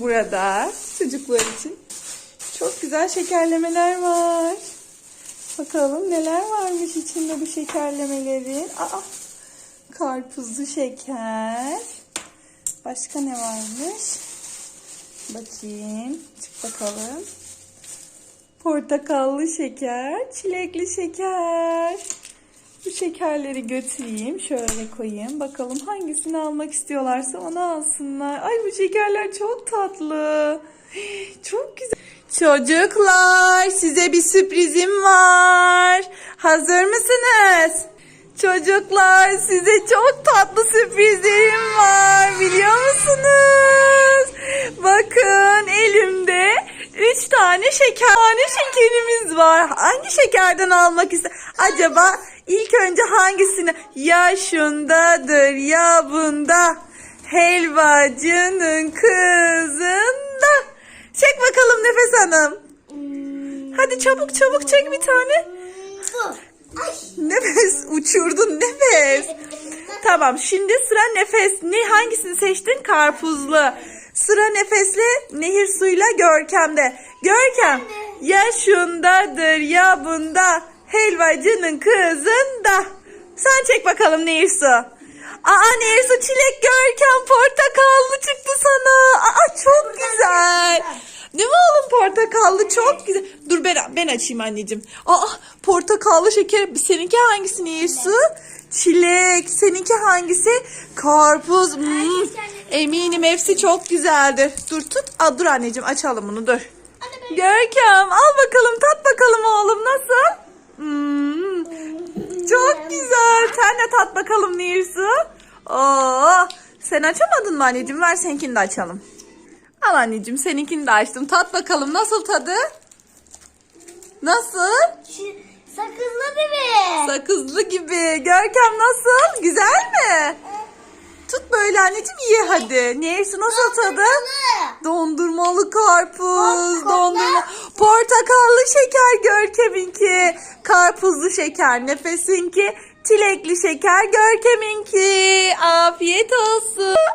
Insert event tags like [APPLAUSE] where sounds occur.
Burada çocuklar için çok güzel şekerlemeler var. Bakalım neler varmış içinde bu şekerlemelerin. Aa, karpuzlu şeker. Başka ne varmış? Bakayım. Çık bakalım. Portakallı şeker, çilekli şeker. Şekerleri götüreyim. Şöyle koyayım. Bakalım hangisini almak istiyorlarsa onu alsınlar. Ay bu şekerler çok tatlı. [GASPS] Çok güzel. Çocuklar size bir sürprizim var. Hazır mısınız? Çocuklar size çok tatlı sürprizlerim tane şeker tane şekerimiz var. Hangi şekerden almak ister? Acaba ilk önce hangisini? Ya şundadır ya bunda. Helvacının kızında. Çek bakalım Nefes Hanım. Hadi çabuk çabuk çek bir tane. Nefes uçurdun nefes. Tamam şimdi sıra nefes. Ne hangisini seçtin? Karpuzlu. Sıra nefesle nehir suyuyla Görkem'de. Görkem ya şundadır ya bunda. Helvacının kızında. Sen çek bakalım nehir su. Aa nehir su çilek Görkem portakallı çıktı sana. Aa çok güzel. Değil mi oğlum portakallı çok güzel. Dur ben ben açayım anneciğim. Aa portakallı şeker. Seninki hangisi Nilsu? Çilek. Seninki hangisi? Karpuz. Hmm. Eminim hepsi çok güzeldir. Dur tut. Aa, dur anneciğim açalım bunu dur. Görkem al bakalım tat bakalım oğlum nasıl? Hmm. Çok güzel. Sen de tat bakalım Nilsu. Oo. Sen açamadın mı anneciğim? Ver seninkini de açalım. Al anneciğim seninkini de açtım. Tat bakalım nasıl tadı? Nasıl? Sakızlı mi? Sakızlı gibi. Görkem nasıl? Güzel mi? Tut böyle anneciğim ye hadi. Neyse nasıl tadı? Dondurmalı karpuz, dondurma, portakallı şeker Görkem'inki, karpuzlu şeker Nefes'inki, çilekli şeker Görkem'inki. Afiyet olsun.